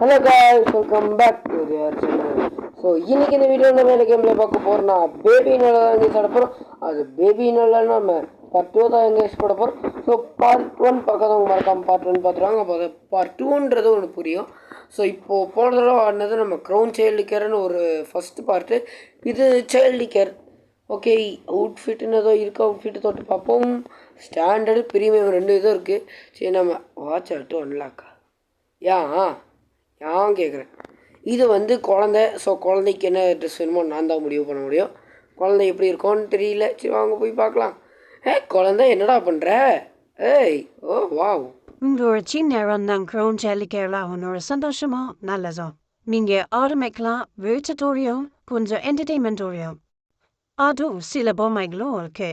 Hello guys welcome back to their channel so இன்றைக்கி இந்த video நம்ம என்ன கேம்ல பார்க்க போகிறோம்னா பேபி நல்லா தான் எங்கேஜ் ஆட போகிறோம் அது பேபி நல்லா நம்ம பார்ட் டூ தான் எங்கேஜ் போட போகிறோம் ஸோ பார்ட் ஒன் பக்கத்தவங்க மறக்காமல் பார்ட் ஒன் பார்த்துருவாங்க. அப்போ பார்ட் டூன்றது ஒன்று புரியும். ஸோ இப்போது போன தடவை ஆடினது நம்ம க்ரௌன் சைல்டு கேர்னு ஒரு ஃபஸ்ட்டு பார்ட்டு இது சைல்டு கேர் ஓகே அவுட்ஃபிட்னு ஏதோ இருக்குது அவுட்ஃபிட்டு தொட்டு பார்ப்போம். ஸ்டாண்டர்டு ப்ரீமியம் ரெண்டு இதுவும் இருக்குது சரி நம்ம வாட்ச் அவுட்டு ஒன்லாக்கா ஏன் ஏன் கேட்குறேன் இது வந்து குழந்தை ஸோ குழந்தைக்கு என்ன ட்ரெஸ் வேணுமோ நான் தான் முடிவு பண்ண முடியும். குழந்தை எப்படி இருக்கோன்னு தெரியல. சரி வாங்க போய் பார்க்கலாம். ஏ குழந்தை என்னடா பண்ணுற ஏய் ஓ வாவ். உங்களோட சின்ன நேரம் தான் க்ரௌன் ஜல்லிக்கெல்லாம் உன்னோட சந்தோஷமா? நல்லதோ. நீங்க ஆரம்பிக்கலாம் வேர்ச்சட்டோரியம் கொஞ்சம் என்டர்டெயின்மெண்டோரியம் அதுவும் சில பொம்மைகளும் இருக்கு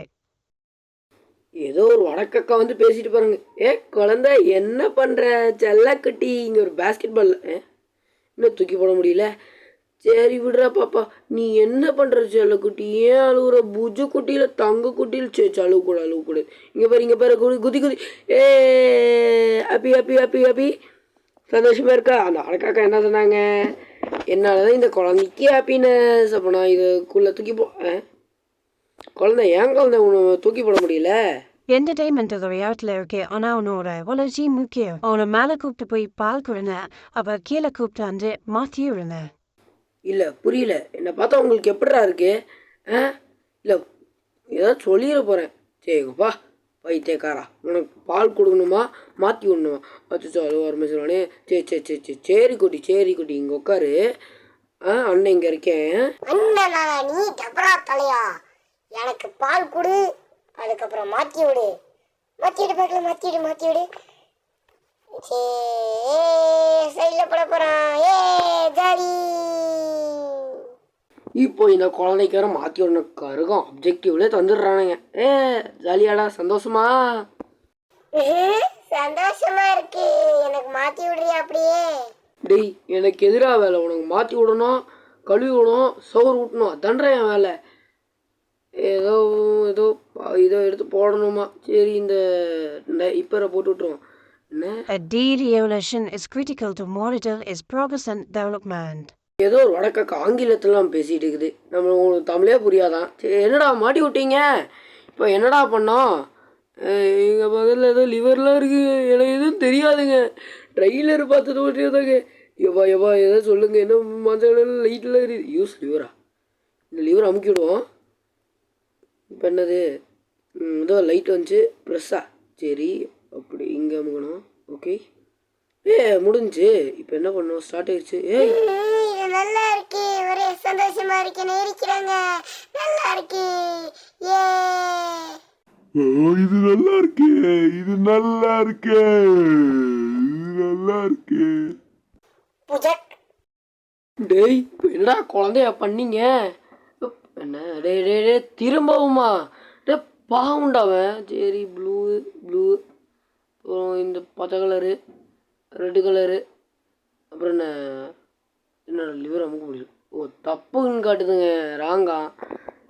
ஏதோ ஒரு வடக்கக்கா வந்து பேசிட்டு பாருங்க. ஏ குழந்த என்ன பண்ணுற செல்லக்குட்டி இங்கே ஒரு பேஸ்கெட் பால் இன்னும் தூக்கி போட முடியல. சரி விடுறா பாப்பா. நீ என்ன பண்ணுற செல்லக்குட்டி? ஏன் அழுகுற புஜு குட்டியில் தங்க குட்டியில் சேச்சு அழுவு கூட இங்கே பாரு இங்கே பாரு குதி குதி குதி. ஏ அப்பி அப்பி அப்பி அப்பி சந்தோஷமாக இருக்கா? அந்த அடக்காக்கா என்ன சொன்னாங்க? என்னால் தான் இந்த குழந்தைக்கு ஹாப்பினஸ் அப்போ நான் இதுக்குள்ளே தூக்கி போ குழந்தை ஏன் குழந்தை உன்னை தூக்கி போட முடியல? என்டர்டெயின்மெண்ட் விளையாட்டுல இருக்கு ஆனா உன்னோட வளர்ச்சி முக்கியம் அவனை மேல கூப்பிட்டு போய் பால் கொடுன அவ கீழே கூப்பிட்டு வந்து மாத்தி விடுன இல்லை புரியல என்னை பார்த்தா உங்களுக்கு எப்படிடா இருக்கு ஆ இல்லை ஏதாவது சொல்லிட போகிறேன் சரிப்பா பைத்தியக்காரா உனக்கு பால் கொடுக்கணுமா மாற்றி விடணுமா அச்சோ அது ஒரு சொல்லுவானே சரி சரி சரி சரி சரி குட்டி சரி குட்டி இங்கே உட்காரு ஆ அண்ணன் இங்கே இருக்கேன் அண்ணனா நீ டபரா தலையா எனக்கு பால் கொடு அதுக்கப்புறம் மாற்றி விடு. மாற்றி விடு பார்க்கலாம் மாற்றி விடு மாற்றி விடு. சே சைடில் போட போகிறான் ஏ ஜாலி. இப்போ இந்த குழந்தைக்கார மாற்றி விடணும். கருகம் அப்ஜெக்டிவ்லேயே தந்துடுறானுங்க. ஏ ஜாலியாடா சந்தோஷமா? சந்தோஷமா இருக்கு. எனக்கு மாற்றி விடுறியா அப்படியே? டேய் எனக்கு எதிராக வேலை. உனக்கு மாற்றி விடணும் கழுவி விடணும் சோறு ஊட்டணும். என் வேலை. ஏதோ ஏதோ எடுத்து போடணுமா? சரி இந்த இப்பரை போட்டு விட்ருவோம் என்ன? A de-evolution is critical to monitor its progress and development. ஏதோ ஒரு வடக்க ஆங்கிலத்திலாம் பேசிகிட்டு இருக்குது. நம்ம உங்களுக்கு தமிழே புரியாதான் சரி என்னடா மாட்டி விட்டீங்க? இப்போ என்னடா பண்ணோம்? எங்கள் பக்கத்தில் ஏதோ லிவர்லாம் இருக்குது எனக்கு எதுவும் தெரியாதுங்க. ட்ரெய்லர் பார்த்தது ஓட்டியதாங்க எவ்வா எவ்வா ஏதோ சொல்லுங்கள் என்ன மஞ்சள் லைட்டில் இருக்குது. யூஸ் லிவரா இந்த லிவர் அமுக்கி விடுவோம். இப்போ என்னது? ம், இதோ லைட் வந்துச்சு. ப்ரெஸ்ஸா சரி அப்படி இங்கே அமுக்கணும் ஓகே ஏ முடிஞ்சுச்சு. இப்போ என்ன பண்ணோம் ஸ்டார்ட் ஆயிடுச்சு. ஏய். நல்லா இருக்கு. ஒரே சந்தோஷமா இருக்கு. இருக்கிறாங்க. நல்லா இருக்கு. ஏ. ஓ, இது நல்லா இருக்கு. இது நல்லா இருக்கு. இது நல்லா இருக்கு. புஜக். டேய் என்னடா குழந்தையா பண்ணீங்க? என்ன? டேய் டேய் டேய் திரும்பவுமா. டே சரி ப்ளூ ப்ளூ. அப்புறம் இந்த பச்சை கலரு ரெட்டு கலரு. அப்புறம் என்ன என்ன லிவர் அமுக்க முடியல. ஓ தப்புன்னு காட்டுதுங்க ராங்கா.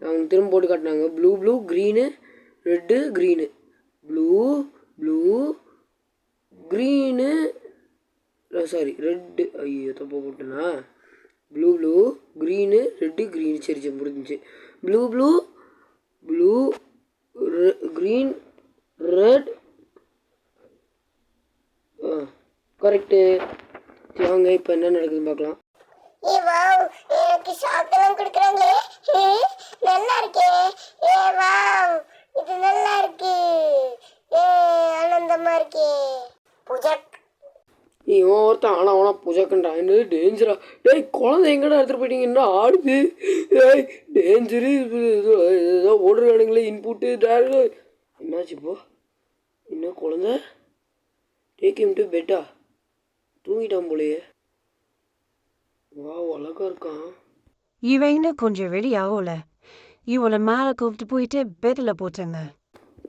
அவங்க திரும்ப போட்டு காட்டினாங்க. Blue blue green red green. Blue blue green. Sorry red. ஐயோ தப்பா போட்டுனா? Blue blue green red green. சரி சரி முடிஞ்சிச்சு blue blue blue green red correct சரி வாங்க இப்போ என்ன நடக்குதுன்னு பார்க்கலாம். ஏ வாவ் எனக்கு சாப்பிட்டெல்லாம் கொடுக்குறாங்களே. ஏ, நல்லா இருக்கே. ஏ வாவ் இது நல்லா இருக்கு. ஏ ஆனந்தமா இருக்கே. புஜக் இவன் ஒருத்தன் ஆனால் அவனா புஜக்கன்றான் என்னது டேஞ்சரா டேய் குழந்தை எங்கடா எடுத்துகிட்டு போயிட்டீங்க? என்ன ஆடுது? டேய் டேஞ்சரு ஏதோ ஓடுறானுங்களே இன்புட்டு டேரக்ட் என்னாச்சு இப்போ? என்ன குழந்தை? டேக் இம் டு பெட்டா தூங்கிட்டான் போலயே. வா அழகா இருக்கான். இவன் இன்னும் கொஞ்சம் ஆகல இவளை மேல கூப்பிட்டு போயிட்டு பெட்ல போட்டுங்க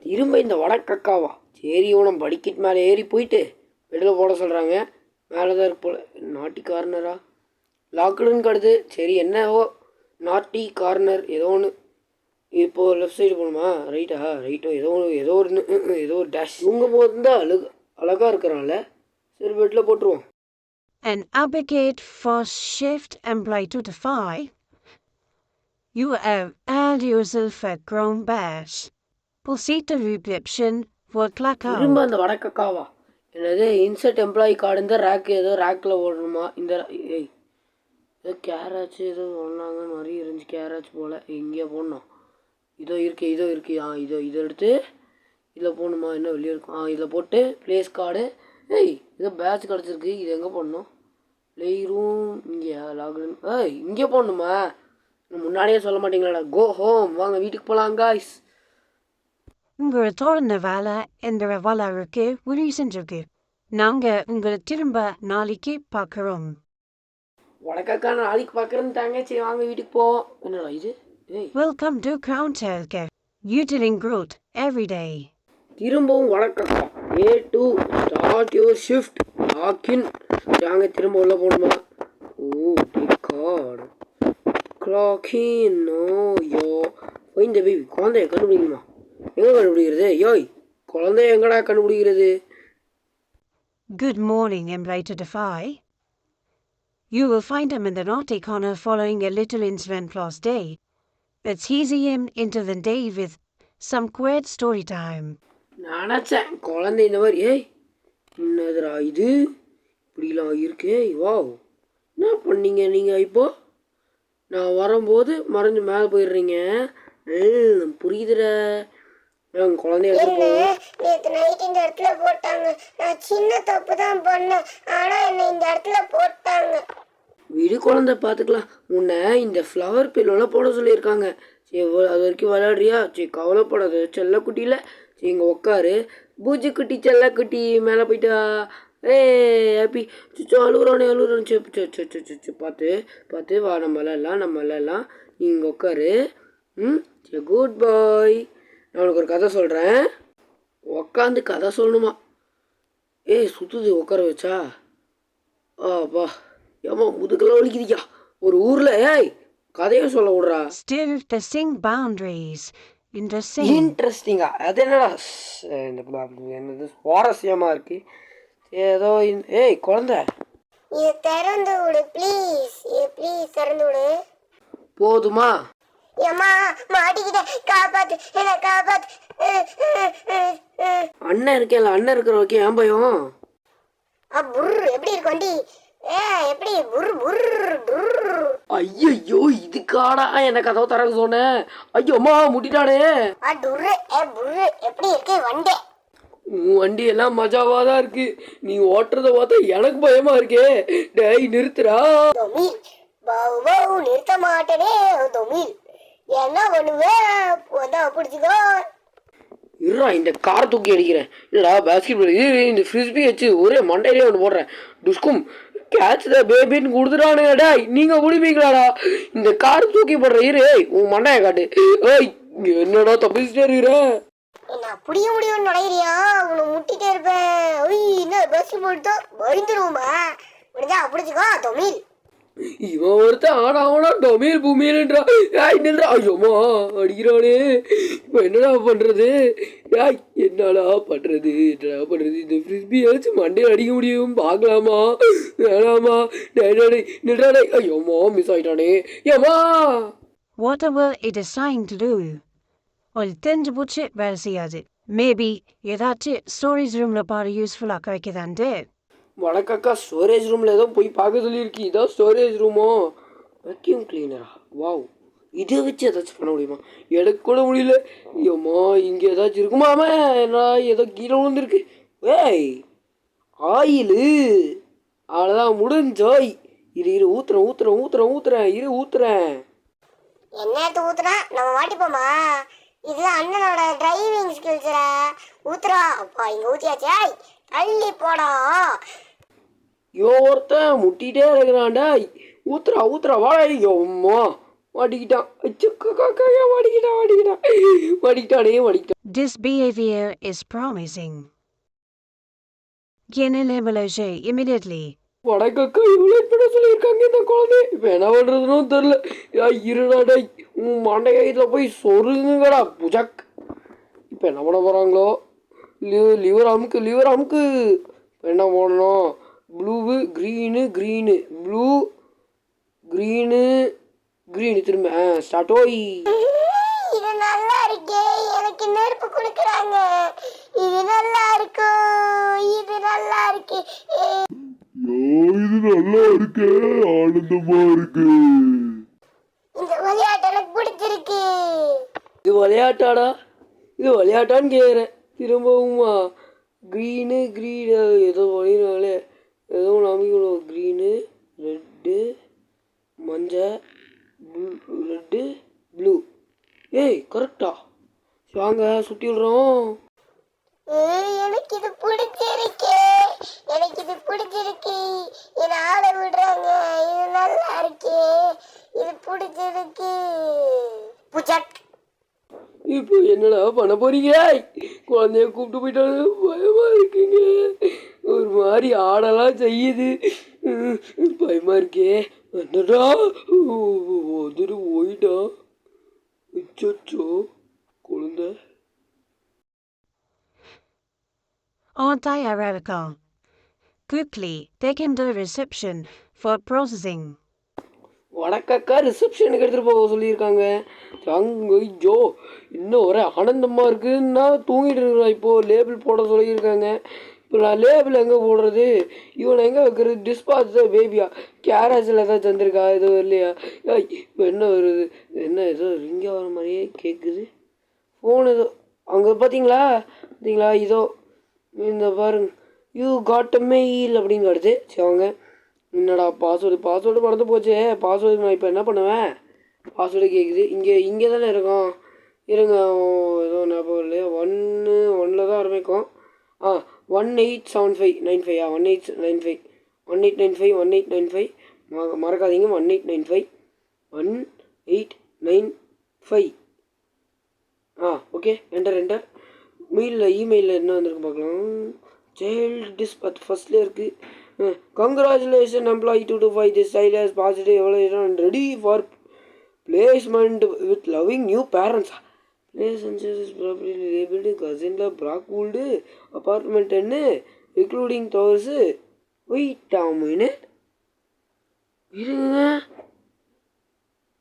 திரும்ப இந்த வடக்கக்காவா? சரி இவனம் படிக்கட் மேலே ஏறி போயிட்டு. பெட்டில் போட சொல்கிறாங்க மேலே தான் இருக்கு போல நாட்டி கார்னரா லாக்டுன்னு காட்டுது சரி என்னவோ? நாட்டி கார்னர் ஏதோ ஒன்று இப்போ லெஃப்ட் சைடு போகணுமா ரைட்டா ரைட்டோ ஏதோ ஒன்று ஏதோ ஒரு ஏதோ ஒரு டேஷ் இவங்க போது அழகு அழகாக இருக்கிறான்ல. சரி பெட்டில் போட்டுருவோம். And advocate for shift employee to defy, you have had yourself a grown bash. Proceed to reception for clock என்னது இன்சர்ட் எம்ப்ளாயி கார்டு இந்த ரேக்கு ஏதோ ரேக்கில் ஓடணுமா? இந்த ஏய் ஏதோ கேராச்சு ஏதோ ஒன்றாங்கன்னு மாதிரி இருந்துச்சு கேராச்சு போல். எங்கேயோ போடணும். இதோ இருக்கு இதோ இருக்கு. ஆ இதோ இதை எடுத்து இதில் போகணுமா என்ன வெளியே இருக்கும்? ஆ இதில் போட்டு ப்ளேஸ் கார்டு ஏய் இதோ பேட்ச் கிடச்சிருக்கு. இது எங்கே போடணும்? ப்ளே ரூம் இங்கே லாக்இன் ஏய் இங்கே போடணுமா? முன்னாடியே சொல்ல மாட்டீங்களாடா. கோ ஹோம் வாங்க வீட்டுக்கு போகலாம் காய்ஸ் உங்களை தொடர்ந்த வேலை என்ற வளருக்கு உரி செஞ்சிருக்கு. நாங்க உங்களை திரும்ப நாளைக்கு பார்க்குறோம். வடக்கக்கா நாளைக்கு பார்க்குறேன்ட்டாங்க. சரி வாங்க வீட்டுக்கு போவோம். என்னடா இது? ஏய். Welcome to Crown Healthcare. Utilizing growth every day. திரும்பவும் வடக்கக்கா ஏ to start your shift login நாங்க திரும்ப உள்ள போகணுமா? ஓ கார்டு கிளாக்கின் நோ யோ இந்த பேபி குழந்தைய கண்டுபிடிக்கணுமா? எங்கே கண்டுபிடிக்கிறது யோய் குழந்தைய எங்கடா கண்டுபிடிக்கிறது Good morning, employee to defy. You will find him in the naughty corner following a little incident last day. Let's ease him into the day with some quiet story time. நினச்சேன் குழந்தை இந்த மாதிரி ஏய் என்னதுடா இது இப்படிலாம் இருக்கே வாவ் என்ன பண்ணீங்க நீங்கள் இப்போ நான் வரும்போது மறைஞ்சு மேலே போயிடுறீங்க ம், நான் குழந்தைய எடுத்து நைட் இந்த இடத்துல போட்டாங்க. நான் சின்ன தப்பு தான் பண்ணேன். ஆனா என்ன இந்த இடத்துல போட்டாங்க. விடு குழந்தை பார்த்துக்கலாம் உன்னை இந்த ஃப்ளவர் பில்லோல போட சொல்லியிருக்காங்க. சரி அது வரைக்கும் விளையாடுறியா? சரி கவலைப்படாத செல்லக்குட்டியில். சரி இங்கே உக்காரு. பூஜிக்குட்டி செல்லக்குட்டி மேலே போயிட்டா. ஏ ஹாப்பி சுச்சோ அழுகுறானே அழுகுறானே. சே சே பார்த்து பார்த்து வா நம்ம விளையாடலாம் நம்ம விளையாடலாம். நீ இங்கே உட்காரு ம் சரி குட் பாய் நான் உனக்கு ஒரு கதை சொல்கிறேன் உக்காந்து கதை சொல்லணுமா? ஏய் சுற்றுது உட்கார வச்சா? ஆப்பா ஏமா முதுகெல்லாம் வலிக்குதுயா ஒரு ஊர்ல ஏய் கதையை சொல்ல விடுறா. Testing boundaries. Interesting. இன்ட்ரெஸ்டிங்கா அது என்னடா? இந்த என்னது சுவாரஸ்யமா இருக்கு. ஏதோ ஏய் குழந்தை. இது திறந்து விடு ப்ளீஸ் இது ப்ளீஸ் திறந்து விடு. போதுமா? ஏம்மா மாட்டிக்கிட்டேன் காப்பாத்து என்ன காப்பாத்து. அண்ணன் இருக்கேன்ல அண்ணன் இருக்கிற வரைக்கும் ஏன் பயம்? புர் எப்படி இருக்கு வண்டி? ஏ எப்படி? புர் புர் புர் ஐயோ இதுக்காடா என்ன கதவை திறக்க சொன்னேன் ஐயோ அம்மா முட்டிட்டானே. ஆ டுர்ரு ஏ புர்ரு எப்படி இருக்கு வண்டி? உன் வண்டி எல்லாம் மஜாவா தான் இருக்கு. நீ ஓட்டுறத பார்த்தா எனக்கு பயமா இருக்கே. டேய் நிறுத்துறா தொமில். பவு பவு நிறுத்த மாட்டேனே தொமில். என்ன பண்ணுவேன் அதான் பிடிச்சிக்கோ. இருடா இந்த கார் தூக்கி அடிக்கிறேன். இல்லடா பேஸ்கெட் பால் இது இந்த ஃப்ரிஸ்பி வச்சு ஒரே மண்டையிலே ஒன்று போடுறேன். டுஸ்கும் கேட்ச் த பேபின்னு கொடுத்துட்டானுங்க டேய் நீங்கள் பிடிப்பீங்களாடா? இந்த கார் தூக்கி போடுற இரு. ஏய் உன் மண்டையை காட்டு. ஏய் என்னடா தப்பிச்சுட்டே இருக்கிற? நான் புடிய முடியும்னு நினைக்கிறியா? உன்னை முட்டிட்டே இருப்பேன். ஒய் என்ன பஸ் போட்டு பயந்துருவோமா முடிஞ்சா பிடிச்சிக்கோ தொமில். இவன் ஒருத்தன் ஆனா ஆனா டொமேல் பூமியில்ன்றா. ஏய் நின்றா ஐயோமா அடிக்கிறானே இப்போ என்னடா பண்றது? ஏய் என்னடா பண்ணுறது என்னடா பண்ணுறது இந்த ஃப்ரிஸ்பி ஏதாச்சும் மண்டையில் அடிக்க முடியும். பார்க்கலாமா? வேணாமா? டேடாடே டேய், ஐயோமா மிஸ் ஆயிட்டானே. ஏமா Whatever it is trying to do. ஒரு தெரிஞ்சு போச்சு வேலை செய்யாது. மேபி ஏதாச்சும் ஸ்டோரேஜ் ரூமில் பாரு யூஸ்ஃபுல்லாக வைக்கதான்ட்டு வணக்கக்கா ஸ்டோரேஜ் ரூமில் ஏதோ போய் பார்க்க சொல்லியிருக்கு. இதான் ஸ்டோரேஜ் ரூமோ வெக்யூம் கிளீனரா வாவ் இதை வச்சு ஏதாச்சும் பண்ண முடியுமா? எனக்கு கூட முடியல. ஏம்மா இங்கே ஏதாச்சும் இருக்குமாம என்ன ஏதோ கீழே விழுந்துருக்கு. ஏய் ஆயிலு. அவ்வளோதான் முடிஞ்சோய் இரு இரு ஊத்துறேன் ஊத்துறேன் ஊத்துறேன் ஊத்துறேன் இரு ஊத்துறேன். என்னத்து ஊத்துனா? நம்ம மாட்டிப்போமா இதுதான் அண்ணனோட டிரைவிங் ஸ்கில்ஸ்ரா ஊத்துறா. அப்பா இங்க ஊத்தியாச்சே. தள்ளி போடா. யோ ஒருத்தன் முட்டிகிட்டே இருக்கிறான்டா. ஊத்துறா ஊத்துறா வாடா அம்மா. மாட்டிக்கிட்டான் மாட்டிக்கிட்டான் மாட்டிக்கிட்டான் மாட்டிக்கிட்டானே மாட்டிக்கிட்டான் This behavior is promising. Elimination immediately. வடக்கக்கா இவ்வளோ பண்ண சொல்லியிருக்காங்க இந்த குழந்தை. இப்போ என்ன பண்ணுறதுன்னு தெரில யா இருடா டேய். உன் மண்டைய இதில் போய் சொருங்குங்கடா புஜக். இப்போ என்ன பண்ண போகிறாங்களோ லிவ் லிவர் அமுக்கு லிவர் அமுக்கு என்ன பண்ணணும் blue green green blue green green திரும்ப ஆ ஸ்டார்ட் ஓய். இது நல்லா இருக்கே. எனக்கு நெருப்பு கொடுக்குறாங்க இது நல்லா இருக்கும் இது நல்லா இருக்கு. இது நல்லா இருக்கே. ஆனந்தமா இருக்கு. இந்த விளையாட்டு எனக்கு பிடிச்சிருக்கு. இது விளையாட்டாடா? இது விளையாட்டான்னு கேட்குறேன் திரும்பவுமா. க்ரீனு க்ரீனு ஏதோ வழினாலே ஏதோ நம்பிக்கணும் க்ரீனு ரெட்டு மஞ்சள் ரெட்டு ப்ளூ ஏய் கரெக்டா வாங்க சுற்றி விடுறோம். ஏய், எனக்கு இது பிடிச்சிருக்கு. எனக்கு இது பிடிச்சிருக்கு. என்னை ஆட விடுறாங்க. இது நல்லா இருக்கு. இது பிடிச்சிருக்கு. புச்சக் இப்போ என்னடா பண்ண போறீங்க? குழந்தைய கூப்பிட்டு போயிட்டாங்க பயமா இருக்குங்க. ஒரு மாதிரி ஆடலாம் செய்யுது. பயமா இருக்கே. என்னடா? வந்துட்டு போயிட்டா. அச்சோ குழந்தை. Aren't I ironical? Quickly, take him to the reception for processing. வடக்கக்கா ரிசப்ஷனுக்கு எடுத்துகிட்டு போக சொல்லியிருக்காங்க. ஐயோ இன்னும் ஒரே ஆனந்தமாக இருக்குன்னா தூங்கிட்டு இருக்கிறான் இப்போது லேபிள் போட சொல்லியிருக்காங்க. இப்போ நான் லேபிள் எங்கே போடுறது? இவனை எங்கே வைக்கிறது? டிஸ்பாச் தான் பேபியா கேரேஜில் தான் தந்திருக்கா? எதுவும் இல்லையா? ஏய், இப்போ என்ன வருது? என்ன ஏதோ இங்கே வர மாதிரியே கேட்குது ஃபோன் ஏதோ அங்கே பார்த்தீங்களா பார்த்தீங்களா இதோ இந்த பாருங்க. யூ காட் மெயில் அப்படின்னு வருது. சரி அவங்க என்னடா பாஸ்வேர்டு பாஸ்வேர்டு மறந்து போச்சே. பாஸ்வேர்டு நான் இப்போ என்ன பண்ணுவேன்? பாஸ்வேர்டு கேட்குது இங்கே இங்கே தானே இருக்கோம். இருங்க ஏதோ ஞாபகம் இல்லையா? ஒன்று ஒன்றில் தான் ஆரம்பிக்கும். ஆ one eight seven five nine five ஆ one eight nine five one eight nine five one eight nine five மறக்காதீங்க one eight nine five one eight nine five ஆ ஓகே என்டர் என்டர் மெயிலில் இமெயிலில் என்ன வந்திருக்கு பார்க்கலாம். சைல்டு டிஸ் பத் ஃபர்ஸ்ட்லேயே இருக்குது congratulation employee two two five this child positive எவ்வளோ and ready for placement with loving new parents place property labeled Prague ப்ராக்வூல்டு apartment என்ன? இன்க்ளூடிங் டவர்ஸு வெயிட் ஆ இருங்க.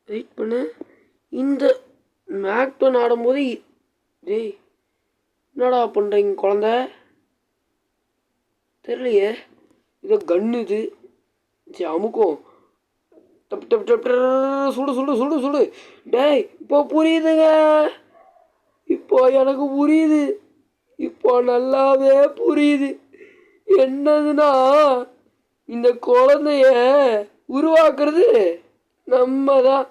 வெயிட் பண்ணு. இந்த மேக்டோன் ஆடும்போது டேய் என்னடா பண்ணுறீங்க குழந்த? தெரியலையே. இதோ கன்னு இது. சரி அமுக்கும். டப் டப் டப் டப் சுடு சுடு சுடு சுடு. டேய் இப்போ புரியுதுங்க. இப்போ எனக்கு புரியுது. இப்போ நல்லாவே புரியுது. என்னதுன்னா இந்த குழந்தைய உருவாக்குறது நம்ம தான்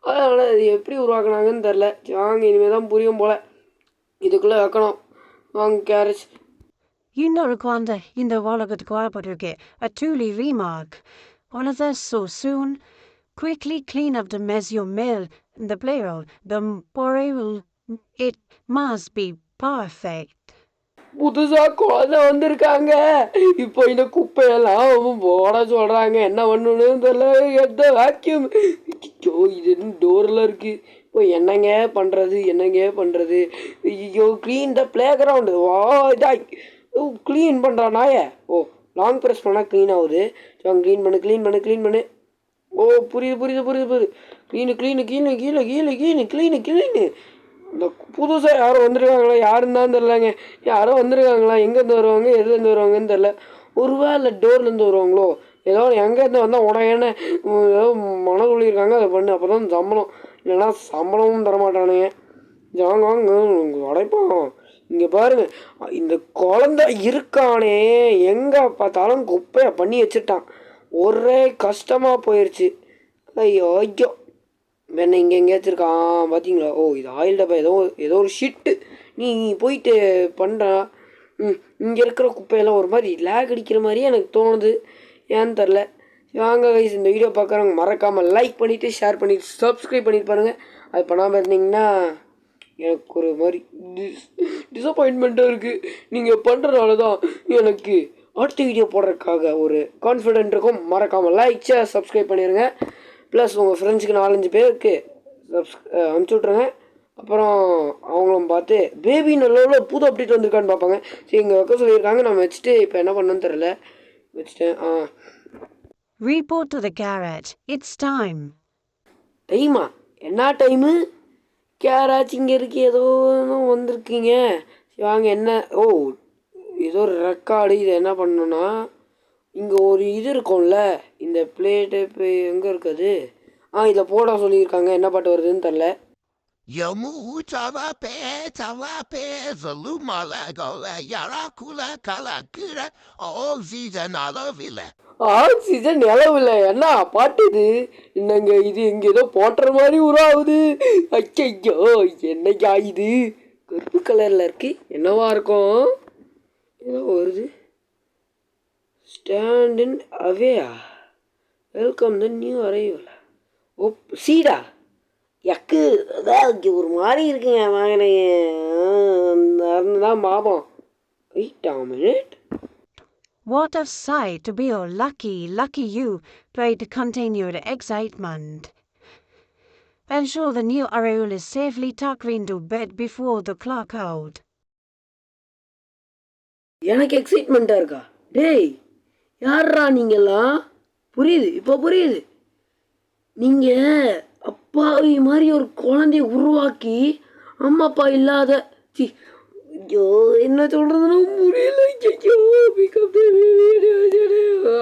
அதனால் அது எப்படி உருவாக்குனாங்கன்னு தெரில சரி, வாங்க இனிமேல் தான் புரியும் போல். இதுக்குள்ளே வைக்கணும். வாங்க கேரட். இன்னொரு குழந்தை இந்த உலகத்துக்கு வரப்பட்டிருக்கு. A truly remark. All of so soon quickly clean clean the mess you மேல் இந்த in them playroom. The will it must be perfect. குழந்தை வந்திருக்காங்க. இப்போ இந்த குப்பையெல்லாம் போட சொல்றாங்க. என்ன பண்ணுன்னு தெரியல. எந்த வாக்கியம் ஐயோ இது டோர்ல இருக்கு. இப்போ என்னங்க பண்றது? என்னங்க பண்றது? ஐயோ க்ளீன் த ப்ளே கிரவுண்டு வா இதாய். ஓ க்ளீன் பண்ணுறா நாய. ஓ லாங் ப்ரெஸ் பண்ணால் க்ளீன் ஆகுது. ஸோ க்ளீன் பண்ணு க்ளீன் பண்ணு க்ளீன் பண்ணு. ஓ புரியுது புரியுது புரியுது புரியுது. க்ளீனு க்ளீனு கீழே கீழே கீழே கீழே க்ளீனு க்ளீனு இந்த புதுசாக யாரும் வந்திருக்காங்களா? யாருன்னு தான் தெரிலங்க யாரோ வந்திருக்காங்களா? எங்கேருந்து வருவாங்க? எதுலேருந்து வருவாங்கன்னு தெரில ஒருவேளை டோர்லேருந்து வருவாங்களோ? ஏதோ எங்கேருந்து வந்தால் உடனே ஏதோ மன சொல்லியிருக்காங்க அதை பண்ணு. அப்போ தான் சம்பளம். இல்லைன்னா சம்பளமும் தரமாட்டானுங்க ஜாங்க வாங்க உடைப்பான் இங்கே பாருங்கள் இந்த குழந்தை இருக்கானே. எங்கே பார்த்தாலும் குப்பையை பண்ணி வச்சுட்டான். ஒரே கஷ்டமாக போயிடுச்சு ஐயோ ஐயோ. வெண்ணெய் இங்கே எங்கேயாச்சும் இருக்கான் பார்த்தீங்களா ஓ இது ஆயில் டப்பா ஏதோ ஏதோ ஒரு ஷிட்டு நீ போயிட்டு பண்ணுறா ம் இங்கே இருக்கிற குப்பையெல்லாம் ஒரு மாதிரி லேக் அடிக்கிற மாதிரியே எனக்கு தோணுது. ஏன்னு தெரில வாங்க கைஸ் இந்த வீடியோ பார்க்குறவங்க மறக்காமல் லைக் பண்ணிவிட்டு ஷேர் பண்ணிவிட்டு சப்ஸ்கிரைப் பண்ணிட்டு பாருங்கள் அது பண்ணாமல் இருந்தீங்கன்னா எனக்கு ஒரு மாதிரி டிஸ் டிசப்பாயின்மெண்ட்டாக இருக்குது நீங்கள் பண்ணுறனால தான் எனக்கு அடுத்த வீடியோ போடுறதுக்காக ஒரு கான்ஃபிடென்ட் இருக்கும். மறக்காமல் லைக் ஷேர் சப்ஸ்கிரைப் பண்ணிடுங்க ப்ளஸ் உங்கள் ஃப்ரெண்ட்ஸுக்கு நாலஞ்சு பேருக்கு சப்ஸ் அனுப்பிச்சி விட்ருங்க அப்புறம் அவங்களும் பார்த்து பேபி நல்ல புது அப்டேட் வந்திருக்கான்னு பார்ப்பாங்க. சரி இங்கே வைக்க சொல்லியிருக்காங்க. நம்ம வச்சுட்டு இப்போ என்ன பண்ணணும்னு தெரில வச்சுட்டேன் ஆ. Report to the garage. It's time. டைமா என்ன டைமு கேராச்சு இங்கே இருக்கு. ஏதோ வந்திருக்கீங்க. வாங்க என்ன? ஓ ஏதோ ரெக்கார்டு இதை என்ன பண்ணணும்னா இங்கே ஒரு இது இருக்கும்ல இந்த பிளேட்டு இப்போ எங்கே இருக்குது? ஆ இதை போட சொல்லியிருக்காங்க. என்ன பாட்டு வருதுன்னு தெரில. Yamu tava pe tava pe zalumala gola yarakula kala kura all season alavila. Oxygen நிலவில் என்ன பாட்டு இது? என்னங்க இது? இங்கே ஏதோ போட்டுற மாதிரி உருவாகுது. ஐயோ என்னையா இது? கருப்பு கலரில் இருக்கு. என்னவா இருக்கும்? ஏதோ வருது. Stand in அவேயா welcome the new arrival oh cheetah egg அதான் இங்கே ஒரு மாதிரி இருக்குங்க வாங்கினேன் தான் பாபம் wait a minute What a sight to be all lucky, lucky you, tried to contain your excitement. Ensure the new Ariel is safely tucked into bed before the clock out. எனக்கு எக்ஸைட்மெண்ட்டாக இருக்கா டேய் யார்ரா நீங்கெல்லாம்? புரியுது இப்போ புரியுது. நீங்கள் அப்பாவி மாதிரி ஒரு குழந்தைய உருவாக்கி அம்மா அப்பா இல்லாத சி ஐயோ என்ன சொல்கிறதுன்னு video.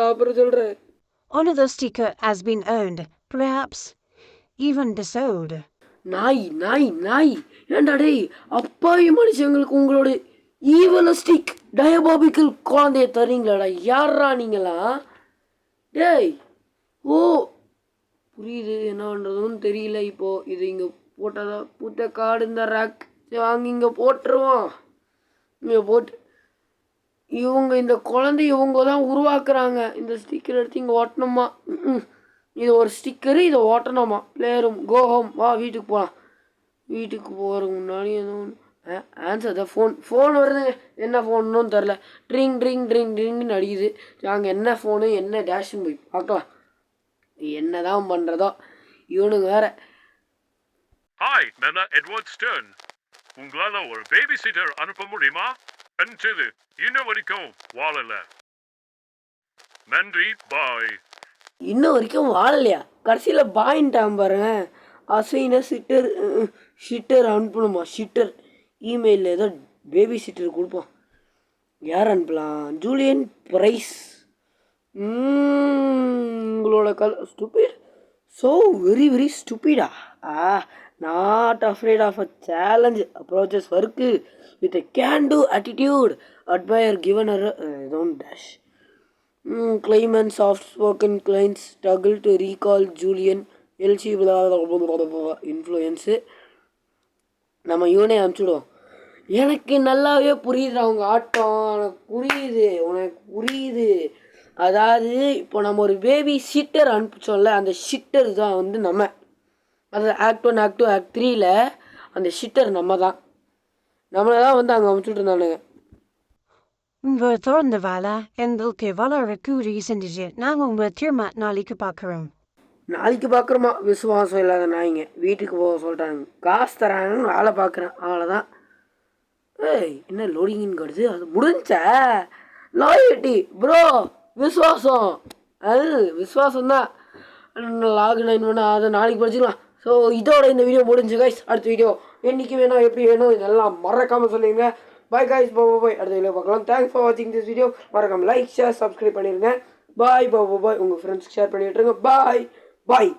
அப்புறம் சொல்கிறேன் Another sticker has been earned, perhaps even disowned. நாய் நாய் நாய். ஏன்டா டேய் அப்பாவி மனுஷங்களுக்கு உங்களோட ஈவலஸ்டிக் டயபாபிக்கல் குழந்தைய தரீங்களாடா? யாரா நீங்களா? டேய் ஓ புரியுது. என்ன பண்ணுறதுன்னு தெரியல இப்போ. இது இங்கே போட்டதா? பூத்த காடு இந்த ரேக் வாங்கி இங்கே போட்டுருவோம். இங்கே போட்டு இவங்க இந்த குழந்தை இவங்க தான் உருவாக்குறாங்க. இந்த ஸ்டிக்கர் எடுத்து இங்கே ஓட்டணுமா இது ஒரு ஸ்டிக்கரு இதை ஓட்டணுமா பிளேயரும் கோ ஹோம் வா வீட்டுக்கு போகலாம் வீட்டுக்கு போகிறதுக்கு முன்னாடி எதுவும் ஒன்று ஆன்சர் தான். ஃபோன் ஃபோன் வருதுங்க. என்ன ஃபோன்னு தெரில ட்ரிங் ட்ரிங் ட்ரிங் ட்ரிங்னு அடிக்குது. நாங்கள் என்ன ஃபோனு என்ன டேஷ்னு போய் பார்க்கலாம். என்ன தான் பண்ணுறதோ இவனுங்க வேற. ஹாய் நான் எட்வர்ட் ஸ்டர்ன் உங்களால ஒரு பேபி சிட்டர் அனுப்ப முடியுமா? அனுப்பிச்சது இன்ன வரைக்கும் வாழல. நன்றி பாய் இன்ன வரைக்கும் வாழலையா? கடைசியில் பாயின்ட்டான் பாருங்க. அசைன சிட்டர் ஷிட்டர் அனுப்பணுமா? ஷிட்டர் இமெயிலில் ஏதோ பேபி சிட்டர் கொடுப்போம் யார் அனுப்பலாம் ஜூலியன் பிரைஸ் உங்களோட கல் ஸ்டூபிட் ஸோ வெரி வெரி ஸ்டூபிடா ஆ not afraid of a challenge approaches work with a can do attitude admire given a own dash Mm, Clayman soft-spoken clients struggle to recall LC influence நம்ம இவனே அனுப்பிச்சுடுவோம் எனக்கு நல்லாவே புரியுது அவங்க ஆட்டம். எனக்கு புரியுது உனக்கு புரியுது. அதாவது இப்போ நம்ம ஒரு பேபி ஷிட்டர் அனுப்பிச்சோம்ல அந்த ஷிட்டர் தான் வந்து நம்ம. அது act one act two act த்ரீல அந்த ஷிட்டர் நம்ம தான். நம்மளை தான் வந்து அங்கே அனுப்பிச்சுட்டு இருந்தானுங்க. உங்க திறந்த வேலை எங்களுக்கு வளர கூறி செஞ்சுச்சு நாங்கள் உங்க திரும்ப நாளைக்கு பார்க்குறோம். நாளைக்கு பார்க்குறோமா? விசுவாசம் இல்லாத நாய்ங்க. வீட்டுக்கு போக சொல்லிட்டாங்க காசு தராங்கன்னு வேலை பார்க்குறேன். அவ்வளோதான் ஏய் என்ன லோடிங்கின்னு கிடச்சி அது முடிஞ்ச? லாயல்ட்டி ப்ரோ விசுவாசம். அது விஸ்வாசம் தான் லாக் நைன் பண்ண அதை நாளைக்கு படிச்சுக்கலாம். ஸோ இதோட இந்த வீடியோ முடிஞ்சு கைஸ் அடுத்த வீடியோ என்றைக்கு வேணும் எப்படி வேணும் இதெல்லாம் மறக்காமல் சொல்லிடுங்க பாய் கைஸ் பாய் பாய் அடுத்த வீடியோ பார்க்கலாம். தேங்க்ஸ் ஃபார் வாட்சிங் திஸ் வீடியோ மறக்காமல் லைக் ஷேர் சப்ஸ்கிரைப் பண்ணிடுங்க பாய் பாய் பாய் உங்கள் ஃப்ரெண்ட்ஸ்க்கு ஷேர் பண்ணிவிட்டுருங்க பாய் பாய்